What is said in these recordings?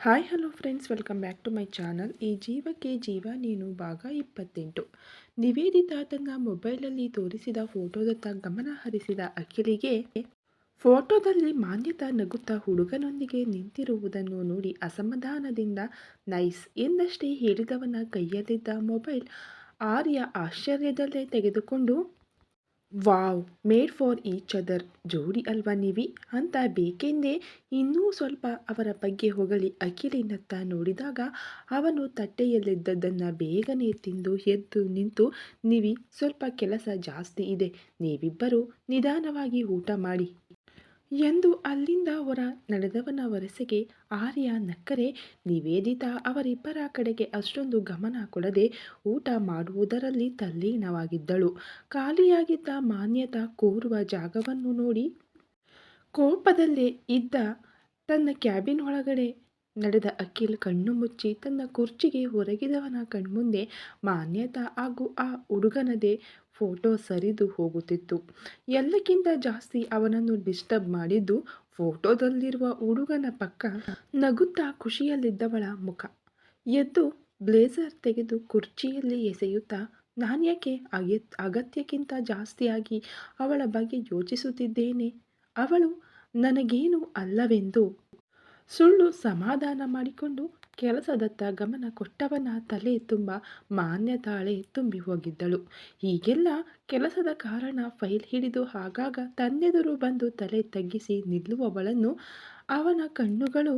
Hi, hello friends, welcome back to my channel. ಈ ಜೀವಕ್ಕೆ ಜೀವ, ನೀನು ಭಾಗ ಇಪ್ಪತ್ತೆಂಟು. ನಿವೇದಿತಾ ತನ್ನ ಮೊಬೈಲಲ್ಲಿ ತೋರಿಸಿದ ಫೋಟೋದತ್ತ ಗಮನ ಹರಿಸಿದ ಅಖಿಲಿಗೆ, ಫೋಟೋದಲ್ಲಿ ಮಾನ್ಯತಾ ನಗುತ್ತಾ ಹುಡುಗನೊಂದಿಗೆ ನಿಂತಿರುವುದನ್ನು ನೋಡಿ ಅಸಮಾಧಾನದಿಂದ ನೈಸ್ ಎಂದಷ್ಟೇ ಹೇಳಿದವನ ಕೈಯಲ್ಲಿದ್ದ ಮೊಬೈಲ್ ಆರ್ಯ ಆಶ್ಚರ್ಯದಲ್ಲೇ ತೆಗೆದುಕೊಂಡು wow, made for each other, ಜೋಡಿ ಅಲ್ವಾ ನೀವಿ? ಅಂತ ಬೇಕೆಂದೇ ಇನ್ನೂ ಸ್ವಲ್ಪ ಅವರ ಬಗ್ಗೆ ಹೊಗಳಿ ಅಖಿಲಿನತ್ತ ನೋಡಿದಾಗ ಅವನು ತಟ್ಟೆಯಲ್ಲಿದ್ದದ್ದನ್ನು ಬೇಗನೆ ತಿಂದು ಎದ್ದು ನಿಂತು, ನೀವಿ, ಸ್ವಲ್ಪ ಕೆಲಸ ಜಾಸ್ತಿ ಇದೆ, ನೀವಿಬ್ಬರು ನಿಧಾನವಾಗಿ ಊಟ ಮಾಡಿ ಎಂದು ಅಲ್ಲಿಂದ ಹೊರ ನಡೆದವನ ವರಸೆಗೆ ಆರ್ಯ ನಕ್ಕರೆ, ನಿವೇದಿತಾ ಅವರಿಬ್ಬರ ಕಡೆಗೆ ಅಷ್ಟೊಂದು ಗಮನ ಕೊಡದೆ ಊಟ ಮಾಡುವುದರಲ್ಲಿ ತಲ್ಲೀನವಾಗಿದ್ದಳು. ಖಾಲಿಯಾಗಿದ್ದ ಮಾನ್ಯತಾ ಕೋರುವ ಜಾಗವನ್ನು ನೋಡಿ ಕೋಪದಲ್ಲೇ ಇದ್ದ ತನ್ನ ಕ್ಯಾಬಿನ್ ಒಳಗಡೆ ನಡೆದ ಅಖಿಲ್ ಕಣ್ಣು ಮುಚ್ಚಿ ತನ್ನ ಕುರ್ಚಿಗೆ ಹೊರಗಿದವನ ಕಣ್ಮುಂದೆ ಮಾನ್ಯತಾ ಹಾಗೂ ಆ ಹುಡುಗನದೇ ಫೋಟೋ ಸರಿದು ಹೋಗುತ್ತಿತ್ತು. ಎಲ್ಲಕ್ಕಿಂತ ಜಾಸ್ತಿ ಅವನನ್ನು ಡಿಸ್ಟರ್ಬ್ ಮಾಡಿದ್ದು ಫೋಟೋದಲ್ಲಿರುವ ಹುಡುಗನ ಪಕ್ಕ ನಗುತ್ತಾ ಖುಷಿಯಲ್ಲಿದ್ದವಳ ಮುಖ. ಎದ್ದು ಬ್ಲೇಸರ್ ತೆಗೆದು ಕುರ್ಚಿಯಲ್ಲಿ ಎಸೆಯುತ್ತಾ ನಾನ್ಯಾಕೆ ಅಗೆ, ಅಗತ್ಯಕ್ಕಿಂತ ಜಾಸ್ತಿಯಾಗಿ ಅವಳ ಬಗ್ಗೆ ಯೋಚಿಸುತ್ತಿದ್ದೇನೆ? ಅವಳು ನನಗೇನು ಅಲ್ಲವೆಂದು ಸುಳ್ಳು ಸಮಾಧಾನ ಮಾಡಿಕೊಂಡು ಕೆಲಸದತ್ತ ಗಮನ ಕೊಟ್ಟವನ ತಲೆ ತುಂಬ ಮಾನ್ಯತಾಳೆ ತುಂಬಿ ಹೋಗಿದ್ದಳು. ಹೀಗೆಲ್ಲ ಕೆಲಸದ ಕಾರಣ ಫೈಲ್ ಹಿಡಿದು ಆಗಾಗ ತನ್ನೆದುರು ಬಂದು ತಲೆ ತಗ್ಗಿಸಿ ನಿಲ್ಲುವವಳನ್ನು ಅವನ ಕಣ್ಣುಗಳು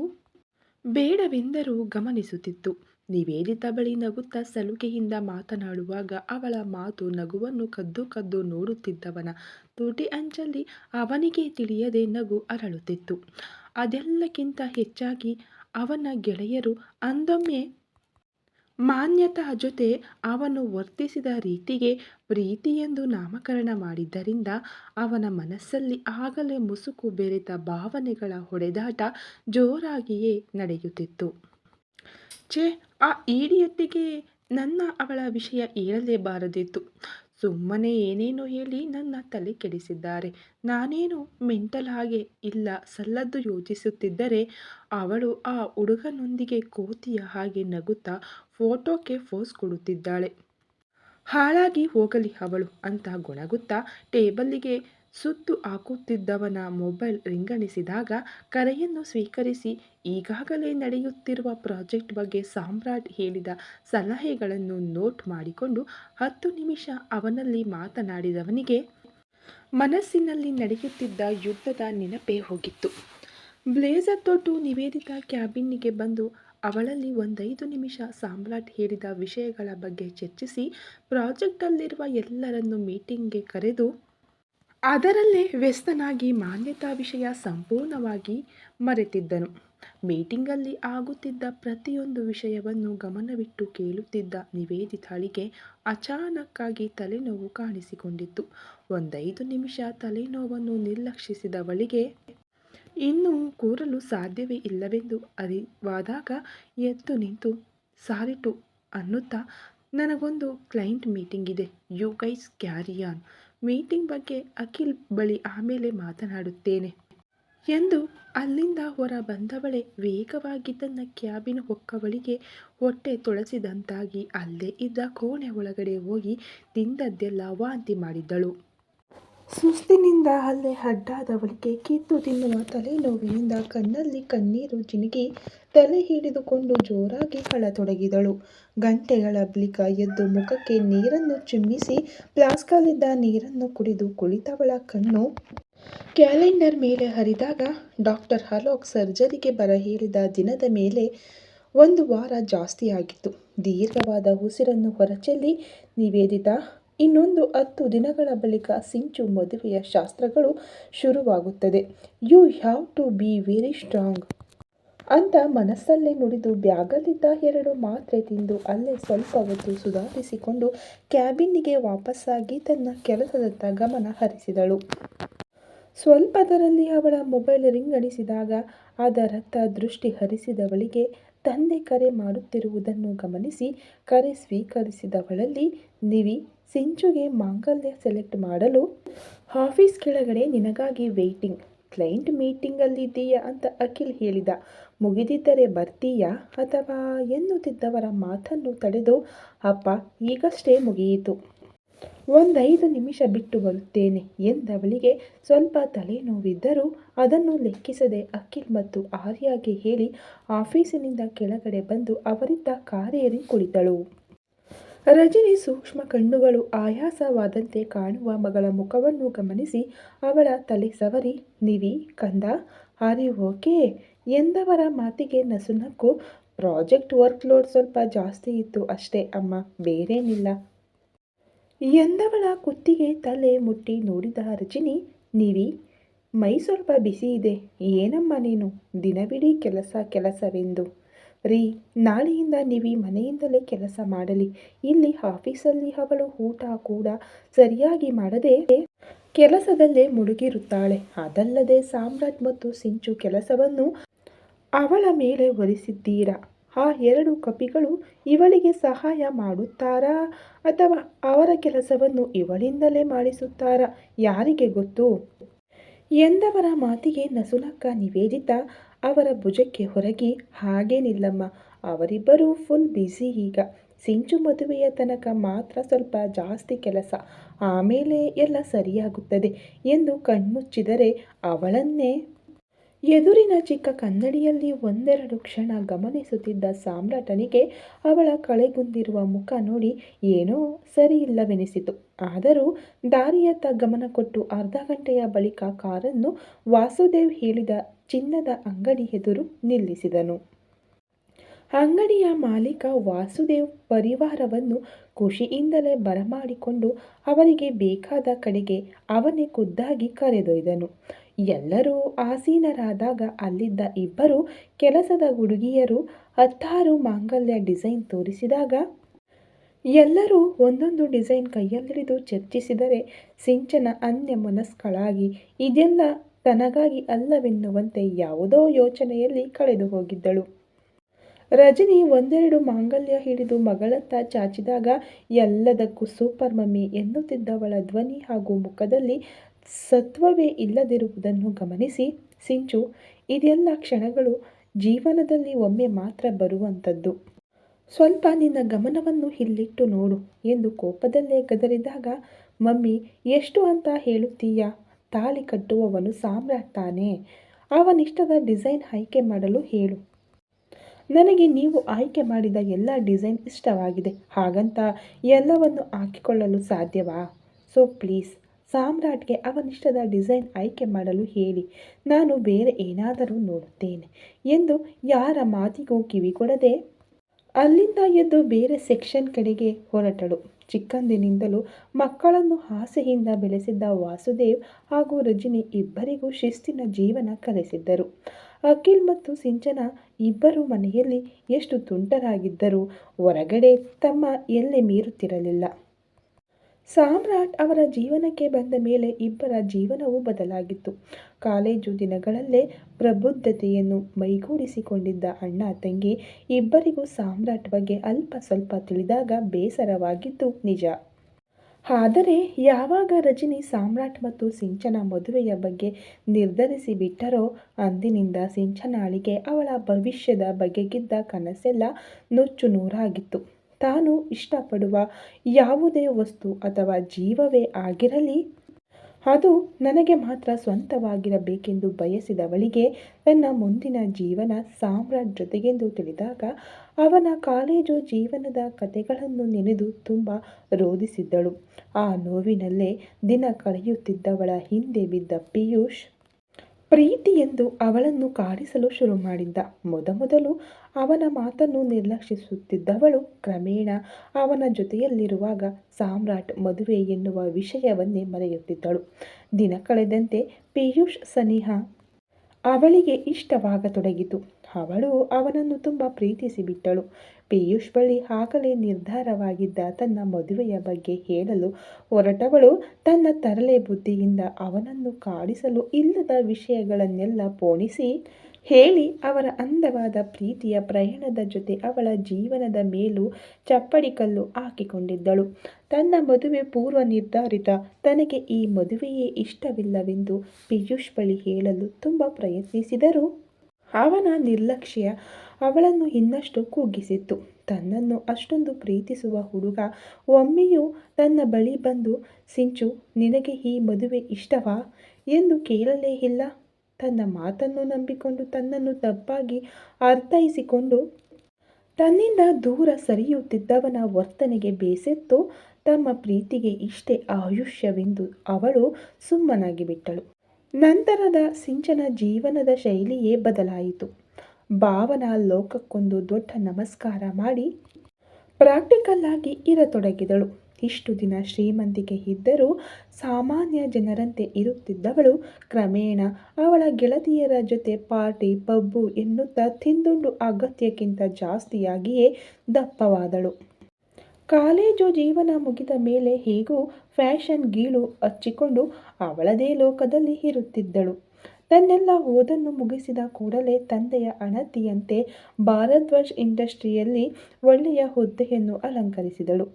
ಬೇಡವೆಂದರೂ ಗಮನಿಸುತ್ತಿತ್ತು. ನಿವೇದಿತ ಬಳಿ ನಗುತ್ತಾ ಸಲುಗೆಯಿಂದ ಮಾತನಾಡುವಾಗ ಅವಳ ಮಾತು ನಗುವನ್ನು ಕದ್ದು ಕದ್ದು ನೋಡುತ್ತಿದ್ದವನ ತುಟಿ ಅಂಚಲ್ಲಿ ಅವನಿಗೆ ತಿಳಿಯದೆ ನಗು ಅರಳುತ್ತಿತ್ತು. ಅದೆಲ್ಲಕ್ಕಿಂತ ಹೆಚ್ಚಾಗಿ ಅವನ ಗೆಳೆಯರು ಅಂದೊಮ್ಮೆ ಮಾನ್ಯತಾ ಜೊತೆ ಅವನು ವರ್ತಿಸಿದ ರೀತಿಗೆ ಪ್ರೀತಿ ಎಂದು ನಾಮಕರಣ ಮಾಡಿದ್ದರಿಂದ ಅವನ ಮನಸ್ಸಲ್ಲಿ ಆಗಲೇ ಮುಸುಕು ಬೆರೆತ ಭಾವನೆಗಳ ಹೊಡೆದಾಟ ಜೋರಾಗಿಯೇ ನಡೆಯುತ್ತಿತ್ತು. ಛೇ, ಆ ಈಡಿಯೊತ್ತಿಗೆ ನನ್ನ ಅವಳ ವಿಷಯ ಹೇಳಲೇಬಾರದಿತ್ತು. ಸುಮ್ಮನೆ ಏನೇನೋ ಹೇಳಿ ನನ್ನ ತಲೆ ಕೆಡಿಸಿದ್ದಾರೆ. ನಾನೇನು ಮೆಂಟಲ್ ಹಾಗೆ ಇಲ್ಲ, ಸಲ್ಲದ್ದು ಯೋಚಿಸುತ್ತಿದ್ದರೆ ಅವಳು ಆ ಹುಡುಗನೊಂದಿಗೆ ಕೋತಿಯ ಹಾಗೆ ನಗುತ್ತಾ ಫೋಟೋಕ್ಕೆ ಫೋಸ್ ಕೊಡುತ್ತಿದ್ದಾಳೆ. ಹಾಳಾಗಿ ಹೋಗಲಿ ಅವಳು ಅಂತ ಗೊಣಗುತ್ತಾ ಟೇಬಲ್ಲಿಗೆ ಸುತ್ತು ಹಾಕುತ್ತಿದ್ದವನ ಮೊಬೈಲ್ ರಿಂಗಣಿಸಿದಾಗ ಕರೆಯನ್ನು ಸ್ವೀಕರಿಸಿ ಈಗಾಗಲೇ ನಡೆಯುತ್ತಿರುವ ಪ್ರಾಜೆಕ್ಟ್ ಬಗ್ಗೆ ಸಾಮ್ರಾಟ್ ಹೇಳಿದ ಸಲಹೆಗಳನ್ನು ನೋಟ್ ಮಾಡಿಕೊಂಡು ಹತ್ತು ನಿಮಿಷ ಅವನಲ್ಲಿ ಮಾತನಾಡಿದವನಿಗೆ, ಮನಸ್ಸಿನಲ್ಲಿ ನಡೆಯುತ್ತಿದ್ದ ಯುದ್ಧದ ನೆನಪೇ ಹೋಗಿತ್ತು. ಬ್ಲೇಸರ್ ತೊಟ್ಟು ನಿವೇದಿತ ಕ್ಯಾಬಿನ್ನಿಗೆ ಬಂದು ಅವಳಲ್ಲಿ ಒಂದೈದು ನಿಮಿಷ ಸಾಮ್ರಾಟ್ ಹೇಳಿದ ವಿಷಯಗಳ ಬಗ್ಗೆ ಚರ್ಚಿಸಿ ಪ್ರಾಜೆಕ್ಟಲ್ಲಿರುವ ಎಲ್ಲರನ್ನು ಮೀಟಿಂಗ್ಗೆ ಕರೆದು ಅದರಲ್ಲೇ ವ್ಯಸ್ತನಾಗಿ ಮಾನ್ಯತಾ ವಿಷಯ ಸಂಪೂರ್ಣವಾಗಿ ಮರೆತಿದ್ದನು. ಮೀಟಿಂಗಲ್ಲಿ ಆಗುತ್ತಿದ್ದ ಪ್ರತಿಯೊಂದು ವಿಷಯವನ್ನು ಗಮನವಿಟ್ಟು ಕೇಳುತ್ತಿದ್ದ ನಿವೇದಿತಾಳಿಗೆ ಅಚಾನಕ್ಕಾಗಿ ತಲೆನೋವು ಕಾಣಿಸಿಕೊಂಡಿತ್ತು. ಒಂದೈದು ನಿಮಿಷ ತಲೆನೋವನ್ನು ನಿರ್ಲಕ್ಷಿಸಿದವಳಿಗೆ ಇನ್ನೂ ಕೂರಲು ಸಾಧ್ಯವೇ ಇಲ್ಲವೆಂದು ಅರಿವಾದಾಗ ಎದ್ದು ನಿಂತು ಸಾರಿಟು ಅನ್ನುತ್ತಾ, ನನಗೊಂದು ಕ್ಲೈಂಟ್ ಮೀಟಿಂಗ್ ಇದೆ. You guys carry on meeting ಬಗ್ಗೆ ಅಖಿಲ್ ಬಳಿ ಆಮೇಲೆ ಮಾತನಾಡುತ್ತೇನೆ ಎಂದು ಅಲ್ಲಿಂದ ಹೊರ ಬಂದವಳೆ ವೇಗವಾಗಿ ತನ್ನ ಕ್ಯಾಬಿನ್ ಹೊಕ್ಕವಳಿಗೆ ಹೊಟ್ಟೆ ತೊಳಸಿದಂತಾಗಿ ಅಲ್ಲೇ ಇದ್ದ ಕೋಣೆ ಒಳಗಡೆ ಹೋಗಿ ತಿಂದದ್ದೆಲ್ಲ ವಾಂತಿ ಮಾಡಿದ್ದಳು. ಸುಸ್ತಿನಿಂದ ಅಲ್ಲೇ ಅಡ್ಡಾದವಳಿಗೆ ಕಿತ್ತು ತಿನ್ನುವ ತಲೆನೋವಿನಿಂದ ಕಣ್ಣಲ್ಲಿ ಕಣ್ಣೀರು ಜಿನುಗಿ ತಲೆ ಹಿಡಿದುಕೊಂಡು ಜೋರಾಗಿ ಅಳತೊಡಗಿದಳು. ಗಂಟೆಗಳ ಬಳಿಕ ಎದ್ದು ಮುಖಕ್ಕೆ ನೀರನ್ನು ಚಿಮ್ಮಿಸಿ ಫ್ಲಾಸ್ಕಲ್ಲಿದ್ದ ನೀರನ್ನು ಕುಡಿದು ಕುಳಿತವಳ ಕಣ್ಣು ಕ್ಯಾಲೆಂಡರ್ ಮೇಲೆ ಹರಿದಾಗ ಡಾಕ್ಟರ್ ಹಲೋಕ್ ಸರ್ಜರಿಗೆ ಬರ ಹೇಳಿದ ದಿನದ ಮೇಲೆ ಒಂದು ವಾರ ಜಾಸ್ತಿಯಾಗಿತ್ತು. ದೀರ್ಘವಾದ ಉಸಿರನ್ನು ಹೊರಚೆಲ್ಲಿ ನಿವೇದಿತಾ ಇನ್ನೊಂದು ಹತ್ತು ದಿನಗಳ ಬಳಿಕ ಸಿಂಚು ಮದುವೆಯ ಶಾಸ್ತ್ರಗಳು ಶುರುವಾಗುತ್ತದೆ. You have to be very strong ಅಂತ ಮನಸ್ಸಲ್ಲೇ ನುಡಿದು ಬ್ಯಾಗಲ್ಲಿದ್ದ ಎರಡು ಮಾತ್ರೆ ತಿಂದು ಅಲ್ಲೇ ಸ್ವಲ್ಪ ಹೊತ್ತು ಸುಧಾರಿಸಿಕೊಂಡು ಕ್ಯಾಬಿನ್ನಿಗೆ ವಾಪಸ್ಸಾಗಿ ತನ್ನ ಕೆಲಸದತ್ತ ಗಮನ ಹರಿಸಿದಳು. ಸ್ವಲ್ಪದರಲ್ಲಿ ಅವಳ ಮೊಬೈಲ್ ರಿಂಗ್ ರಿಂಗಣಿಸಿದಾಗ ಅದರತ್ತ ದೃಷ್ಟಿ ಹರಿಸಿದವಳಿಗೆ ತಂದೆ ಕರೆ ಮಾಡುತ್ತಿರುವುದನ್ನು ಗಮನಿಸಿ ಕರೆ ಸ್ವೀಕರಿಸಿದವಳಲ್ಲಿ, ನಿವಿ ಸಿಂಚುಗೆ ಮಾಂಗಲ್ಯ ಸೆಲೆಕ್ಟ್ ಮಾಡಲು ಆಫೀಸ್ ಕೆಳಗಡೆ ನಿನಗಾಗಿ ವೇಟಿಂಗ್ ಕ್ಲೈಂಟ್ ಮೀಟಿಂಗಲ್ಲಿದ್ದೀಯಾ ಅಂತ ಅಖಿಲ್ ಹೇಳಿದ. ಮುಗಿದಿದ್ದರೆ ಬರ್ತೀಯಾ ಅಥವಾ ಎನ್ನುತ್ತಿದ್ದವರ ಮಾತನ್ನು ತಡೆದು, ಅಪ್ಪ, ಈಗಷ್ಟೇ ಮುಗಿಯಿತು. ಒಂದೈದು ನಿಮಿಷ ಬಿಟ್ಟು ಬರುತ್ತೇನೆ ಎಂದವಳಿಗೆ ಸ್ವಲ್ಪ ತಲೆನೋವಿದ್ದರೂ ಅದನ್ನು ಲೆಕ್ಕಿಸದೆ ಅಖಿಲ್ ಮತ್ತು ಆರ್ಯಾಗೆ ಹೇಳಿ ಆಫೀಸಿನಿಂದ ಕೆಳಗಡೆ ಬಂದು ಅವರಿದ್ದ ಕಾರೇರಿ ಕುಳಿತಳು. ರಜನಿ ಸೂಕ್ಷ್ಮ ಕಣ್ಣುಗಳು ಆಯಾಸವಾದಂತೆ ಕಾಣುವ ಮಗಳ ಮುಖವನ್ನು ಗಮನಿಸಿ ಅವಳ ತಲೆ ಸವರಿ, ನಿವಿ, ಕಂದ, ಹಾರಿ ಓಕೆ ಎಂದವರ ಮಾತಿಗೆ ನಸುನಕ್ಕು ಪ್ರಾಜೆಕ್ಟ್ ವರ್ಕ್ಲೋಡ್ ಸ್ವಲ್ಪ ಜಾಸ್ತಿ ಇತ್ತು ಅಷ್ಟೇ ಅಮ್ಮ, ಬೇರೇನಿಲ್ಲ ಎಂದವಳ ಕುತ್ತಿಗೆ ತಲೆ ಮುಟ್ಟಿ ನೋಡಿದ ರಜಿನಿ, ನಿವಿ, ಮೈ ಸ್ವಲ್ಪ ಬಿಸಿ ಇದೆ, ಏನಮ್ಮ ನೀನು? ದಿನವಿಡೀ ಕೆಲಸ ಕೆಲಸವೆಂದು. ರೀ, ನಾಳೆಯಿಂದ ನೀವು ಮನೆಯಿಂದಲೇ ಕೆಲಸ ಮಾಡಲಿ. ಇಲ್ಲಿ ಆಫೀಸಲ್ಲಿ ಅವಳು ಊಟ ಕೂಡ ಸರಿಯಾಗಿ ಮಾಡದೆ ಕೆಲಸದಲ್ಲೇ ಮುಳುಗಿರುತ್ತಾಳೆ. ಅದಲ್ಲದೆ ಸಾಮ್ರಾಟ್ ಮತ್ತು ಸಿಂಚು ಕೆಲಸವನ್ನು ಅವಳ ಮೇಲೆ ಹೊರಿಸಿದ್ದೀರಾ? ಆ ಎರಡು ಕಪಿಗಳು ಇವಳಿಗೆ ಸಹಾಯ ಮಾಡುತ್ತಾರಾ ಅಥವಾ ಅವರ ಕೆಲಸವನ್ನು ಇವಳಿಂದಲೇ ಮಾಡಿಸುತ್ತಾರಾ? ಯಾರಿಗೆ ಗೊತ್ತು? ಎಂದವರ ಮಾತಿಗೆ ನಸುನಕ್ಕ ನಿವೇದಿತ ಅವರ ಭುಜಕ್ಕೆ ಹೊರಗಿ ಹಾಗೇನಿಲ್ಲಮ್ಮ ಅವರಿಬ್ಬರೂ ಫುಲ್ ಬ್ಯುಸಿ ಈಗ. ಸಿಂಚು ಮದುವೆಯ ತನಕ ಮಾತ್ರ ಸ್ವಲ್ಪ ಜಾಸ್ತಿ ಕೆಲಸ. ಆಮೇಲೆ ಎಲ್ಲ ಸರಿಯಾಗುತ್ತದೆ ಎಂದು ಕಣ್ಮುಚ್ಚಿದರೆ ಅವಳನ್ನೇ. ಎದುರಿನ ಚಿಕ್ಕ ಕನ್ನಡಿಯಲ್ಲಿ ಒಂದೆರಡು ಕ್ಷಣ ಗಮನಿಸುತ್ತಿದ್ದ ಸಾಮ್ರಾಟನಿಗೆ ಅವಳ ಕಳೆಗುಂದಿರುವ ಮುಖ ನೋಡಿ ಏನೋ ಸರಿಯಿಲ್ಲವೆನಿಸಿತು. ಆದರೂ ದಾರಿಯತ್ತ ಗಮನ ಕೊಟ್ಟು ಅರ್ಧ ಗಂಟೆಯ ಬಳಿಕ ಕಾರನ್ನು ವಾಸುದೇವ್ ಹೇಳಿದ ಚಿನ್ನದ ಅಂಗಡಿ ಎದುರು ನಿಲ್ಲಿಸಿದನು. ಅಂಗಡಿಯ ಮಾಲೀಕ ವಾಸುದೇವ್ ಪರಿವಾರವನ್ನು ಖುಷಿಯಿಂದಲೇ ಬರಮಾಡಿಕೊಂಡು ಅವರಿಗೆ ಬೇಕಾದ ಕಡೆಗೆ ಅವನೇ ಖುದ್ದಾಗಿ ಕರೆದೊಯ್ದನು. ಎಲ್ಲರೂ ಆಸೀನರಾದಾಗ ಅಲ್ಲಿದ್ದ ಇಬ್ಬರು ಕೆಲಸದ ಹುಡುಗಿಯರು ಹತ್ತಾರು ಮಾಂಗಲ್ಯ ಡಿಸೈನ್ ತೋರಿಸಿದಾಗ ಎಲ್ಲರೂ ಒಂದೊಂದು ಡಿಸೈನ್ ಕೈಯಲ್ಲಿಡಿದು ಚರ್ಚಿಸಿದರೆ ಸಿಂಚನ ಅನ್ಯ ಮನಸ್ಕಳಾಗಿ ಇದೆಲ್ಲ ತನಗಾಗಿ ಅಲ್ಲವೆನ್ನುವಂತೆ ಯಾವುದೋ ಯೋಚನೆಯಲ್ಲಿ ಕಳೆದು ಹೋಗಿದ್ದಳು. ರಜನಿ ಒಂದೆರಡು ಮಾಂಗಲ್ಯ ಹಿಡಿದು ಮಗಳತ್ತ ಚಾಚಿದಾಗ, ಎಲ್ಲದಕ್ಕೂ ಸೂಪರ್ ಮಮ್ಮಿ ಎನ್ನುತ್ತಿದ್ದವಳ ಧ್ವನಿ ಹಾಗೂ ಮುಖದಲ್ಲಿ ಸತ್ವವೇ ಇಲ್ಲದಿರುವುದನ್ನು ಗಮನಿಸಿ ಸಿಂಚು, ಇದೆಲ್ಲ ಕ್ಷಣಗಳು ಜೀವನದಲ್ಲಿ ಒಮ್ಮೆ ಮಾತ್ರ ಬರುವಂಥದ್ದು. ಸ್ವಲ್ಪ ನಿನ್ನ ಗಮನವನ್ನು ಇಲ್ಲಿಟ್ಟು ನೋಡು ಎಂದು ಕೋಪದಲ್ಲೇ ಗದರಿದಾಗ, ಮಮ್ಮಿ, ಎಷ್ಟು ಅಂತ ಹೇಳುತ್ತೀಯಾ? ತಾಳಿ ಕಟ್ಟುವವನು ಸಾಮ್ರಾಟ್ ತಾನೆ ಅವನಿಷ್ಟದ ಡಿಸೈನ್ ಆಯ್ಕೆ ಮಾಡಲು ಹೇಳು. ನನಗೆ ನೀವು ಆಯ್ಕೆ ಮಾಡಿದ ಎಲ್ಲ ಡಿಸೈನ್ ಇಷ್ಟವಾಗಿದೆ. ಹಾಗಂತ ಎಲ್ಲವನ್ನು ಹಾಕಿಕೊಳ್ಳಲು ಸಾಧ್ಯವಾ? ಸೊ ಪ್ಲೀಸ್ ಸಾಮ್ರಾಟ್ಗೆ ಅವನಿಷ್ಟದ ಡಿಸೈನ್ ಆಯ್ಕೆ ಮಾಡಲು ಹೇಳಿ. ನಾನು ಬೇರೆ ಏನಾದರೂ ನೋಡುತ್ತೇನೆ ಎಂದು ಯಾರ ಮಾತಿಗೂ ಕಿವಿಗೊಡದೆ ಅಲ್ಲಿಂದ ಎದ್ದು ಬೇರೆ ಸೆಕ್ಷನ್ ಕಡೆಗೆ ಹೊರಟಳು. ಚಿಕ್ಕಂದಿನಿಂದಲೂ ಮಕ್ಕಳನ್ನು ಹಾಸೆಯಿಂದ ಬೆಳೆಸಿದ್ದ ವಾಸುದೇವ್ ಹಾಗೂ ರಜನಿ ಇಬ್ಬರಿಗೂ ಶಿಸ್ತಿನ ಜೀವನ ಕಲಿಸಿದ್ದರು. ಅಖಿಲ್ ಮತ್ತು ಸಿಂಚನ ಇಬ್ಬರು ಮನೆಯಲ್ಲಿ ಎಷ್ಟು ತುಂಟರಾಗಿದ್ದರೂ ಹೊರಗಡೆ ತಮ್ಮ ಎಲ್ಲೆ ಮೀರುತ್ತಿರಲಿಲ್ಲ. ಸಾಮ್ರಾಟ್ ಅವರ ಜೀವನಕ್ಕೆ ಬಂದ ಮೇಲೆ ಇಬ್ಬರ ಜೀವನವೂ ಬದಲಾಗಿತ್ತು. ಕಾಲೇಜು ದಿನಗಳಲ್ಲೇ ಪ್ರಬುದ್ಧತೆಯನ್ನು ಮೈಗೂಡಿಸಿಕೊಂಡಿದ್ದ ಅಣ್ಣ ತಂಗಿ ಇಬ್ಬರಿಗೂ ಸಾಮ್ರಾಟ್ ಬಗ್ಗೆ ಅಲ್ಪ ಸ್ವಲ್ಪ ತಿಳಿದಾಗ ಬೇಸರವಾಗಿದ್ದು ನಿಜ. ಆದರೆ ಯಾವಾಗ ರಜನಿ ಸಾಮ್ರಾಟ್ ಮತ್ತು ಸಿಂಚನ ಮದುವೆಯ ಬಗ್ಗೆ ನಿರ್ಧರಿಸಿ ಬಿಟ್ಟರೋ ಅಂದಿನಿಂದ ಸಿಂಚನಾಳಿಗೆ ಅವಳ ಭವಿಷ್ಯದ ಬಗೆಗಿದ್ದ ಕನಸೆಲ್ಲ ನುಚ್ಚು ನೂರಾಗಿತ್ತು. ತಾನು ಇಷ್ಟಪಡುವ ಯಾವುದೇ ವಸ್ತು ಅಥವಾ ಜೀವವೇ ಆಗಿರಲಿ, ಅದು ನನಗೆ ಮಾತ್ರ ಸ್ವಂತವಾಗಿರಬೇಕೆಂದು ಬಯಸಿದವಳಿಗೆ ತನ್ನ ಮುಂದಿನ ಜೀವನ ಸಾಮ್ರಾಟ್ ಜೊತೆಗೆಂದು ತಿಳಿದಾಗ ಅವನ ಕಾಲೇಜು ಜೀವನದ ಕತೆಗಳನ್ನು ನೆನೆದು ತುಂಬ ರೋಧಿಸಿದ್ದಳು ಆ ನೋವಿನಲ್ಲೇ ದಿನ ಕಳೆಯುತ್ತಿದ್ದವಳ ಹಿಂದೆ ಬಿದ್ದ ಪಿಯೂಷ್ ಪ್ರೀತಿ ಎಂದು ಅವಳನ್ನು ಕಾಡಿಸಲು ಶುರು ಮಾಡಿದ್ದ. ಮೊದಮೊದಲು ಅವನ ಮಾತನ್ನು ನಿರ್ಲಕ್ಷಿಸುತ್ತಿದ್ದವಳು ಕ್ರಮೇಣ ಅವನ ಜೊತೆಯಲ್ಲಿರುವಾಗ ಸಾಮ್ರಾಟ್ ಮದುವೆ ಎನ್ನುವ ವಿಷಯವನ್ನೇ ಮರೆಯುತ್ತಿದ್ದಳು. ದಿನ ಕಳೆದಂತೆ ಪಿಯೂಷ್ ಸನಿಹ ಅವಳಿಗೆ ಇಷ್ಟವಾಗತೊಡಗಿತು. ಅವಳು ಅವನನ್ನು ತುಂಬ ಪ್ರೀತಿಸಿ ಬಿಟ್ಟಳು ಪಿಯೂಷ್ ಬಳಿ ಆಗಲೇ ನಿರ್ಧಾರವಾಗಿದ್ದ ತನ್ನ ಮದುವೆಯ ಬಗ್ಗೆ ಹೇಳಲು ಹೊರಟವಳು. ತನ್ನ ತರಲೆ ಬುದ್ಧಿಯಿಂದ ಅವನನ್ನು ಕಾಡಿಸಲು ಇಲ್ಲದ ವಿಷಯಗಳನ್ನೆಲ್ಲ ಪೋಣಿಸಿ ಹೇಳಿ ಅವರ ಅಂದವಾದ ಪ್ರೀತಿಯ ಪ್ರಯಾಣದ ಜೊತೆ ಅವಳ ಜೀವನದ ಮೇಲೂ ಚಪ್ಪಡಿ ಕಲ್ಲು ಹಾಕಿಕೊಂಡಿದ್ದಳು. ತನ್ನ ಮದುವೆ ಪೂರ್ವ ನಿರ್ಧಾರಿತ ತನಗೆ ಈ ಮದುವೆಯೇ ಇಷ್ಟವಿಲ್ಲವೆಂದು ಪಿಯೂಷ್ ಬಳಿ ಹೇಳಲು ತುಂಬ ಪ್ರಯತ್ನಿಸಿದರು. ಅವನ ನಿರ್ಲಕ್ಷ್ಯ ಅವಳನ್ನು ಇನ್ನಷ್ಟು ಕುಗ್ಗಿಸಿತ್ತು ತನ್ನನ್ನು ಅಷ್ಟೊಂದು ಪ್ರೀತಿಸುವ ಹುಡುಗ ಒಮ್ಮೆಯೂ ತನ್ನ ಬಳಿ ಬಂದು, ಸಿಂಚು, ನಿನಗೆ ಈ ಮದುವೆ ಇಷ್ಟವಾ? ಎಂದು ಕೇಳಲೇ ಇಲ್ಲ. ತನ್ನ ಮಾತನ್ನು ನಂಬಿಕೊಂಡು ತನ್ನನ್ನು ತಪ್ಪಾಗಿ ಅರ್ಥೈಸಿಕೊಂಡು ತನ್ನಿಂದ ದೂರ ಸರಿಯುತ್ತಿದ್ದವನ ವರ್ತನೆಗೆ ಬೇಸೆತ್ತು ತಮ್ಮ ಪ್ರೀತಿಗೆ ಇಷ್ಟೇ ಆಯುಷ್ಯವೆಂದು ಅವಳು ಸುಮ್ಮನಾಗಿ ಬಿಟ್ಟಳು ನಂತರದ ಸಿಂಚನ ಜೀವನದ ಶೈಲಿಯೇ ಬದಲಾಯಿತು. ಭಾವನ ಲೋಕಕ್ಕೊಂದು ದೊಡ್ಡ ನಮಸ್ಕಾರ ಮಾಡಿ ಪ್ರಾಕ್ಟಿಕಲ್ ಆಗಿ ಇರತೊಡಗಿದಳು. ಇಷ್ಟು ದಿನ ಶ್ರೀಮಂತಿಕೆ ಇದ್ದರೂ ಸಾಮಾನ್ಯ ಜನರಂತೆ ಇರುತ್ತಿದ್ದವಳು. ಕ್ರಮೇಣ ಅವಳ ಗೆಳತಿಯರ ಜೊತೆ ಪಾರ್ಟಿ, ಪಬ್ಬು ಎನ್ನುತ್ತಾ ತಿಂದುಂಡು ಅಗತ್ಯಕ್ಕಿಂತ ಜಾಸ್ತಿಯಾಗಿಯೇ ದಪ್ಪವಾದಳು. ಕಾಲೇಜು ಜೀವನ ಮುಗಿದ ಮೇಲೆ ಹೀಗೂ ಫ್ಯಾಷನ್ ಗೀಳು ಹಚ್ಚಿಕೊಂಡು ಅವಳದೇ ಲೋಕದಲ್ಲಿ ಇರುತ್ತಿದ್ದಳು. ತನ್ನೆಲ್ಲ ಓದನ್ನು ಮುಗಿಸಿದ ಕೂಡಲೇ ತಂದೆಯ ಅಣತಿಯಂತೆ ಭಾರದ್ವಾಜ್ ಇಂಡಸ್ಟ್ರಿಯಲ್ಲಿ ಒಳ್ಳೆಯ ಹುದ್ದೆಯನ್ನು ಅಲಂಕರಿಸಿದಳು.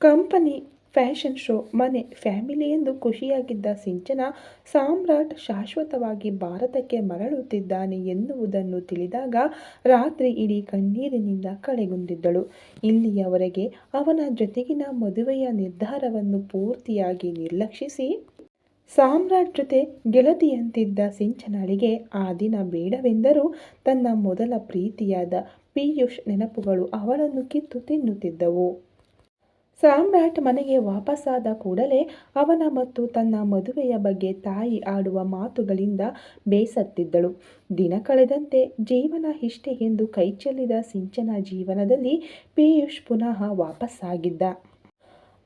ಕಂಪನಿ, ಫ್ಯಾಷನ್ ಶೋ, ಮನೆ, ಫ್ಯಾಮಿಲಿ ಎಂದು ಖುಷಿಯಾಗಿದ್ದ ಸಿಂಚನ ಸಾಮ್ರಾಟ್ ಶಾಶ್ವತವಾಗಿ ಭಾರತಕ್ಕೆ ಮರಳುತ್ತಿದ್ದಾನೆ ಎನ್ನುವುದನ್ನು ತಿಳಿದಾಗ ರಾತ್ರಿ ಇಡೀ ಕಣ್ಣೀರಿನಿಂದ ಕಳೆಗುಂದಿದ್ದಳು. ಇಲ್ಲಿಯವರೆಗೆ ಅವನ ಜೊತೆಗಿನ ಮದುವೆಯ ನಿರ್ಧಾರವನ್ನು ಪೂರ್ತಿಯಾಗಿ ನಿರ್ಲಕ್ಷಿಸಿ ಸಾಮ್ರಾಟ್ ಜೊತೆ ಗೆಳತಿಯಂತಿದ್ದ ಸಿಂಚನಳಿಗೆ ಆ ದಿನ ಬೇಡವೆಂದರೂ ತನ್ನ ಮೊದಲ ಪ್ರೀತಿಯಾದ ಪಿಯೂಷ್ ನೆನಪುಗಳು ಅವಳನ್ನು ಕಿತ್ತು ತಿನ್ನುತ್ತಿದ್ದವು. ಸಾಮ್ರಾಟ್ ಮನೆಗೆ ವಾಪಸ್ಸಾದ ಕೂಡಲೇ ಅವನ ಮತ್ತು ತನ್ನ ಮದುವೆಯ ಬಗ್ಗೆ ತಾಯಿ ಆಡುವ ಮಾತುಗಳಿಂದ ಬೇಸತ್ತಿದ್ದಳು. ದಿನ ಕಳೆದಂತೆ ಜೀವನ ಇಷ್ಟೆ ಎಂದು ಕೈಚೆಲ್ಲಿದ ಸಿಂಚನ ಜೀವನದಲ್ಲಿ ಪಿಯೂಷ್ ಪುನಃ ವಾಪಸ್ಸಾಗಿದ್ದ.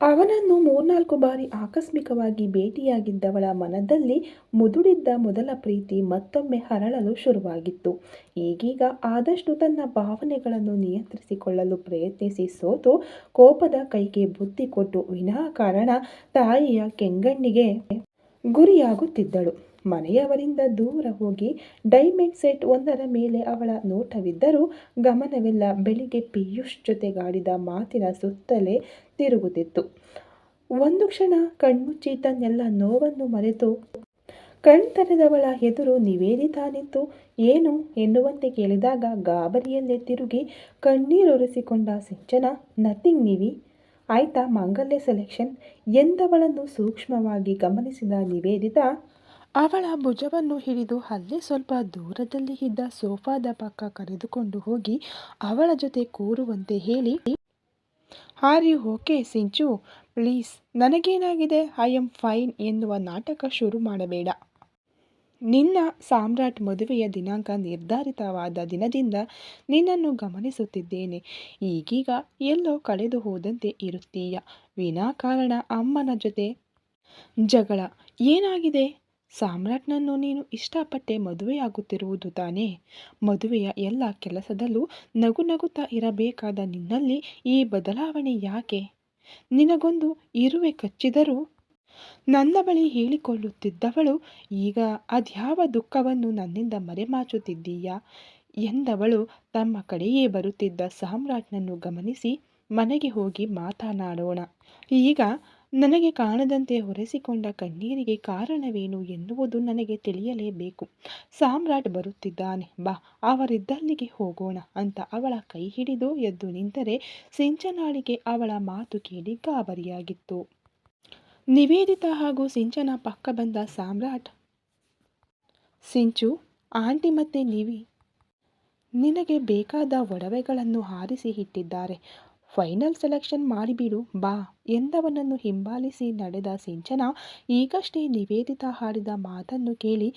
ಅವನನ್ನು ಮೂರ್ನಾಲ್ಕು ಬಾರಿ ಆಕಸ್ಮಿಕವಾಗಿ ಭೇಟಿಯಾಗಿದ್ದವಳ ಮನದಲ್ಲಿ ಮುದುಡಿದ್ದ ಮೊದಲ ಪ್ರೀತಿ ಮತ್ತೊಮ್ಮೆ ಹರಳಲು ಶುರುವಾಗಿತ್ತು. ಈಗೀಗ ಆದಷ್ಟು ತನ್ನ ಭಾವನೆಗಳನ್ನು ನಿಯಂತ್ರಿಸಿಕೊಳ್ಳಲು ಪ್ರಯತ್ನಿಸಿ ಸೋತು ಕೋಪದ ಕೈಗೆ ಬುದ್ಧಿ ಕೊಟ್ಟು ವಿನಾಕಾರಣ ತಾಯಿಯ ಕೆಂಗಣ್ಣಿಗೆ ಗುರಿಯಾಗುತ್ತಿದ್ದಳು. ಮನೆಯವರಿಂದ ದೂರ ಹೋಗಿ ಡೈಮಂಡ್ ಸೆಟ್ ಒಂದರ ಮೇಲೆ ಅವಳ ನೋಟವಿದ್ದರೂ ಗಮನವೆಲ್ಲ ಬೆಳಿಗ್ಗೆ ಪಿಯೂಷ್ ಜೊತೆಗಾಡಿದ ಮಾತಿನ ಸುತ್ತಲೇ ತಿರುಗುತ್ತಿತ್ತು. ಒಂದು ಕ್ಷಣ ಕಣ್ಮುಚ್ಚಿ ತನ್ನೆಲ್ಲ ನೋವನ್ನು ಮರೆತು ಕಣ್ತರೆದವಳ ಎದುರು ನಿವೇದಿತಾ ನಿಂತು ಏನು ಎನ್ನುವಂತೆ ಕೇಳಿದಾಗ ಗಾಬರಿಯಲ್ಲೇ ತಿರುಗಿ ಕಣ್ಣೀರೊರೆಸಿಕೊಂಡ ಸಿಂಚನ, ನಥಿಂಗ್ ನಿವಿ. ಆಯ್ತಾ ಮಾಂಗಲ್ಯ ಸೆಲೆಕ್ಷನ್? ಎಂದವಳನ್ನು ಸೂಕ್ಷ್ಮವಾಗಿ ಗಮನಿಸಿದ ನಿವೇದಿತಾ ಅವಳ ಭುಜವನ್ನು ಹಿಡಿದು ಅಲ್ಲೇ ಸ್ವಲ್ಪ ದೂರದಲ್ಲಿ ಇದ್ದ ಸೋಫಾದ ಪಕ್ಕ ಕರೆದುಕೊಂಡು ಹೋಗಿ ಅವಳ ಜೊತೆ ಕೂರುವಂತೆ ಹೇಳಿ, ಹಾರಿ, ಓಕೆ, ಸಿಂಚು. ಪ್ಲೀಸ್, ನನಗೇನಾಗಿದೆ? ಐ ಆಮ್ ಫೈನ್ ಎನ್ನುವ ನಾಟಕ ಶುರು ಮಾಡಬೇಡ. ನಿನ್ನ ಸಾಮ್ರಾಟ್ ಮದುವೆಯ ದಿನಾಂಕ ನಿರ್ಧಾರಿತವಾದ ದಿನದಿಂದ ನಿನ್ನನ್ನು ಗಮನಿಸುತ್ತಿದ್ದೇನೆ. ಈಗೀಗ ಎಲ್ಲೋ ಕಳೆದು ಹೋದಂತೆ ಇರುತ್ತೀಯ. ವಿನಾಕಾರಣ ಅಮ್ಮನ ಜೊತೆ ಜಗಳ ಏನಾಗಿದೆ? ಸಾಮ್ರಾಟ್ನನ್ನು ನೀನು ಇಷ್ಟಪಟ್ಟೆ ಮದುವೆಯಾಗುತ್ತಿರುವುದು ತಾನೇ? ಮದುವೆಯ ಎಲ್ಲ ಕೆಲಸದಲ್ಲೂ ನಗು ನಗುತ್ತಾ ಇರಬೇಕಾದ ನಿನ್ನಲ್ಲಿ ಈ ಬದಲಾವಣೆ ಯಾಕೆ? ನಿನಗೊಂದು ಇರುವೆ ಕಚ್ಚಿದರೂ? ನನ್ನ ಬಳಿ ಹೇಳಿಕೊಳ್ಳುತ್ತಿದ್ದವಳು, ಈಗ ಅದ್ಯಾವ ದುಃಖವನ್ನು ನನ್ನಿಂದ ಮರೆಮಾಚುತ್ತಿದ್ದೀಯಾ? ಎಂದವಳು ತಮ್ಮ ಕಡೆಯೇ ಬರುತ್ತಿದ್ದ ಸಾಮ್ರಾಟ್ನನ್ನು ಗಮನಿಸಿ ಮನೆಗೆ ಹೋಗಿ ಮಾತನಾಡೋಣ. ಈಗ ನನಗೆ ಕಾಣದಂತೆ ಹೊರೆಸಿಕೊಂಡ ಕಣ್ಣೀರಿಗೆ ಕಾರಣವೇನು ಎನ್ನುವುದು ನನಗೆ ತಿಳಿಯಲೇಬೇಕು. ಸಾಮ್ರಾಟ್ ಬರುತ್ತಿದ್ದಾನೆ. ಬಾ, ಅವರಿದ್ದಲ್ಲಿಗೆ ಹೋಗೋಣ ಅಂತ ಅವಳ ಕೈ ಹಿಡಿದು ಎದ್ದು ನಿಂತರೆ ಸಿಂಚನಾಳಿಗೆ ಅವಳ ಮಾತು ಕೇಳಿ ಗಾಬರಿಯಾಗಿತ್ತು. ನಿವೇದಿತ ಹಾಗೂ ಸಿಂಚನ ಪಕ್ಕ ಬಂದ ಸಾಮ್ರಾಟ್, ಸಿಂಚು, ಆಂಟಿ ಮತ್ತೆ ನಿವಿ, ನಿನಗೆ ಬೇಕಾದ ಒಡವೆಗಳನ್ನು ಹಾರಿಸಿ ಇಟ್ಟಿದ್ದಾರೆ. ಫೈನಲ್ ಸೆಲೆಕ್ಷನ್ ಮಾಡಿಬಿಡು, ಬಾ. ಎಂದವನನ್ನು ಹಿಂಬಾಲಿಸಿ ನಡೆದ ಸಿಂಚನ ಈಗಷ್ಟೇ ನಿವೇದಿತ ಹಾಡಿದ ಮಾತನ್ನು ಕೇಳಿ,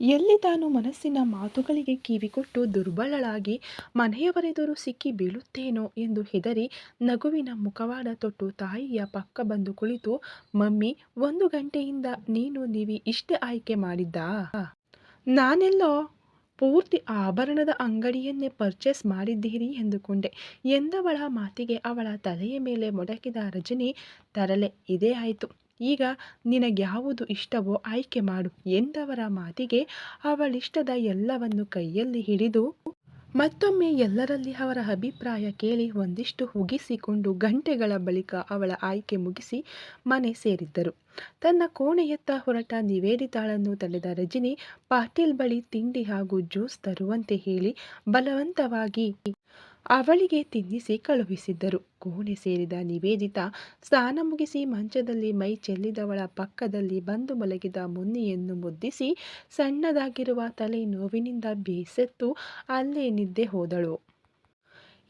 ಎಲ್ಲಿ ತಾನು ಮನಸ್ಸಿನ ಮಾತುಗಳಿಗೆ ಕಿವಿಕೊಟ್ಟು ದುರ್ಬಲಳಾಗಿ ಮನೆಯವರೆದುರು ಸಿಕ್ಕಿ ಬೀಳುತ್ತೇನೋ ಎಂದು ಹೆದರಿ ನಗುವಿನ ಮುಖವಾಡ ತೊಟ್ಟು ತಾಯಿಯ ಪಕ್ಕ ಬಂದು ಕುಳಿತು, ಮಮ್ಮಿ, ಒಂದು ಗಂಟೆಯಿಂದ ನೀನು ನೀವಿ ಇಷ್ಟೇ ಆಯ್ಕೆ ಮಾಡಿದ್ದಾ? ನಾನೆಲ್ಲೋ ಪೂರ್ತಿ ಆಭರಣದ ಅಂಗಡಿಯನ್ನೇ ಪರ್ಚೇಸ್ ಮಾಡಿದ್ದೀರಿ ಎಂದುಕೊಂಡೆ. ಎಂದವಳ ಮಾತಿಗೆ ಅವಳ ತಲೆಯ ಮೇಲೆ ಮೊಡಕಿದ ರಜನಿ ತರಲೆ, ಇದೇ ಆಯಿತು. ಈಗ ನಿನಗ್ಯಾವುದು ಇಷ್ಟವೋ ಆಯ್ಕೆ ಮಾಡು ಎಂದವರ ಮಾತಿಗೆ ಅವಳಿಷ್ಟದ ಎಲ್ಲವನ್ನು ಕೈಯಲ್ಲಿ ಹಿಡಿದು ಮತ್ತೊಮ್ಮೆ ಎಲ್ಲರಲ್ಲಿ ಅವರ ಅಭಿಪ್ರಾಯ ಕೇಳಿ ಒಂದಿಷ್ಟು ಹುಗಿಸಿಕೊಂಡು ಗಂಟೆಗಳ ಬಳಿಕ ಅವಳ ಆಯ್ಕೆ ಮುಗಿಸಿ ಮನೆ ಸೇರಿದ್ದರು. ತನ್ನ ಕೋಣೆಯತ್ತ ಹೊರಟ ನಿವೇದಿತಾಳನ್ನು ತಡೆದ ರಜಿನಿ ಪಾಟೀಲ್ ಬಳಿ ತಿಂಡಿ ಹಾಗೂ ಜ್ಯೂಸ್ ತರುವಂತೆ ಹೇಳಿ ಬಲವಂತವಾಗಿ ಅವಳಿಗೆ ತಿನ್ನಿಸಿ ಕಳುಹಿಸಿದ್ದರು. ಕೋಣೆ ಸೇರಿದ ನಿವೇದಿತ ಸ್ನಾನ ಮುಗಿಸಿ ಮಂಚದಲ್ಲಿ ಮೈ ಚೆಲ್ಲಿದವಳ ಪಕ್ಕದಲ್ಲಿ ಬಂದು ಮಲಗಿದ ಮುನ್ನಿಯನ್ನು ಮುದ್ದಿಸಿ ಸಣ್ಣದಾಗಿರುವ ತಲೆ ನೋವಿನಿಂದ ಬೇಸೆತ್ತು ಅಲ್ಲೇ ನಿದ್ದೆ ಹೋದಳು.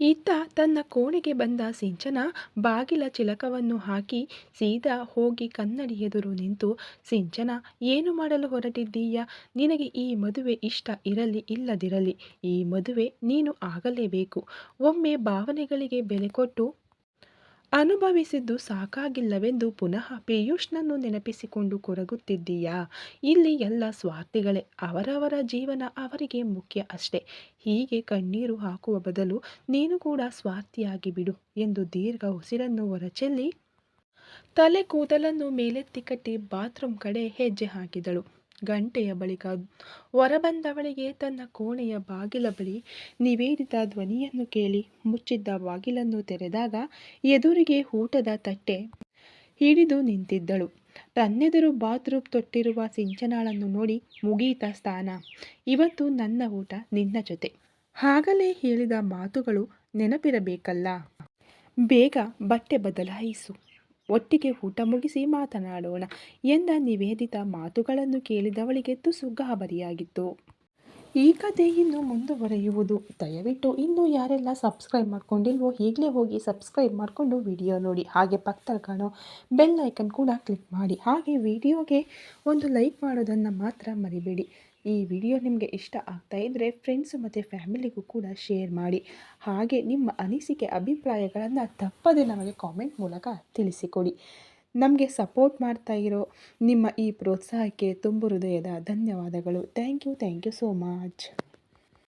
ಇತ್ತ ತನ್ನ ಕೋಣೆಗೆ ಬಂದ ಸಿಂಚನ ಬಾಗಿಲ ಚಿಲಕವನ್ನು ಹಾಕಿ ಸೀದಾ ಹೋಗಿ ಕನ್ನಡಿ ಎದುರು ನಿಂತು, ಸಿಂಚನ, ಏನು ಮಾಡಲು ಹೊರಟಿದ್ದೀಯ? ನಿನಗೆ ಈ ಮದುವೆ ಇಷ್ಟ ಇರಲಿ ಇಲ್ಲದಿರಲಿ, ಈ ಮದುವೆ ನೀನು ಆಗಲೇಬೇಕು. ಒಮ್ಮೆ ಭಾವನೆಗಳಿಗೆ ಬೆಲೆ ಕೊಟ್ಟು ಅನುಭವಿಸಿದ್ದು ಸಾಕಾಗಿಲ್ಲವೆಂದು ಪುನಃ ಪಿಯೂಷ್ನನ್ನು ನೆನಪಿಸಿಕೊಂಡು ಕೊರಗುತ್ತಿದ್ದೀಯಾ? ಇಲ್ಲಿ ಎಲ್ಲ ಸ್ವಾರ್ಥಿಗಳೇ. ಅವರವರ ಜೀವನ ಅವರಿಗೆ ಮುಖ್ಯ ಅಷ್ಟೇ. ಹೀಗೆ ಕಣ್ಣೀರು ಹಾಕುವ ಬದಲು ನೀನು ಕೂಡ ಸ್ವಾರ್ಥಿಯಾಗಿ ಬಿಡು ಎಂದು ದೀರ್ಘ ಉಸಿರನ್ನು ಹೊರಚೆಲ್ಲಿ ತಲೆ ಕೂದಲನ್ನು ಮೇಲೆತ್ತಿ ಕಟ್ಟಿ ಬಾತ್ರೂಮ್ ಕಡೆ ಹೆಜ್ಜೆ ಹಾಕಿದಳು. ಗಂಟೆಯ ಬಳಿಕ ಹೊರಬಂದವಳಿಗೆ ತನ್ನ ಕೋಣೆಯ ಬಾಗಿಲ ಬಳಿ ನಿವೇದಿತ ಧ್ವನಿಯನ್ನು ಕೇಳಿ ಮುಚ್ಚಿದ್ದ ಬಾಗಿಲನ್ನು ತೆರೆದಾಗ ಎದುರಿಗೆ ಊಟದ ತಟ್ಟೆ ಹಿಡಿದು ನಿಂತಿದ್ದಳು. ತನ್ನೆದುರು ಬಾತ್ರೂಮ್ ತೊಟ್ಟಿರುವ ಸಿಂಚನಾಳನ್ನು ನೋಡಿ ಮುಗೀತ ಸ್ಥಾನ. ಇವತ್ತು ನನ್ನ ಊಟ ನಿನ್ನ ಜೊತೆ. ಆಗಲೇ ಹೇಳಿದ ಮಾತುಗಳು ನೆನಪಿರಬೇಕಲ್ಲ. ಬೇಗ ಬಟ್ಟೆ ಬದಲಾಯಿಸು. ಒಟ್ಟಿಗೆ ಊಟ ಮುಗಿಸಿ ಮಾತನಾಡೋಣ. ಎಂದ ನಿವೇದಿತ ಮಾತುಗಳನ್ನು ಕೇಳಿದವಳಿಗೆ ತುಸು ಗಾಬರಿಯಾಗಿತ್ತು ಈ ಕಥೆ ಇನ್ನು ಮುಂದುವರೆಯುವುದು. ದಯವಿಟ್ಟು ಇನ್ನೂ ಯಾರೆಲ್ಲ ಸಬ್ಸ್ಕ್ರೈಬ್ ಮಾಡ್ಕೊಂಡಿಲ್ವೋ ಈಗಲೇ ಹೋಗಿ ಸಬ್ಸ್ಕ್ರೈಬ್ ಮಾಡಿಕೊಂಡು ವಿಡಿಯೋ ನೋಡಿ. ಹಾಗೆ ಪಕ್ಕದಲ್ಲಿ ಕಾಣೋ ಬೆಲ್ ಐಕನ್ ಕೂಡ ಕ್ಲಿಕ್ ಮಾಡಿ. ಹಾಗೆ ವಿಡಿಯೋಗೆ ಒಂದು ಲೈಕ್ ಮಾಡೋದನ್ನು ಮಾತ್ರ ಮರಿಬೇಡಿ. ಈ ವಿಡಿಯೋ ನಿಮಗೆ ಇಷ್ಟ ಆಗ್ತಾ ಇದ್ದರೆ ಫ್ರೆಂಡ್ಸು ಮತ್ತು ಫ್ಯಾಮಿಲಿಗೂ ಕೂಡ ಶೇರ್ ಮಾಡಿ. ಹಾಗೆ ನಿಮ್ಮ ಅನಿಸಿಕೆ, ಅಭಿಪ್ರಾಯಗಳನ್ನು ತಪ್ಪದೆ ನಮಗೆ ಕಾಮೆಂಟ್ ಮೂಲಕ ತಿಳಿಸಿಕೊಡಿ. ನಮಗೆ ಸಪೋರ್ಟ್ ಮಾಡ್ತಾ ಇರೋ ನಿಮ್ಮ ಈ ಪ್ರೋತ್ಸಾಹಕ್ಕೆ ತುಂಬ ಹೃದಯದ ಧನ್ಯವಾದಗಳು. Thank you thank you so much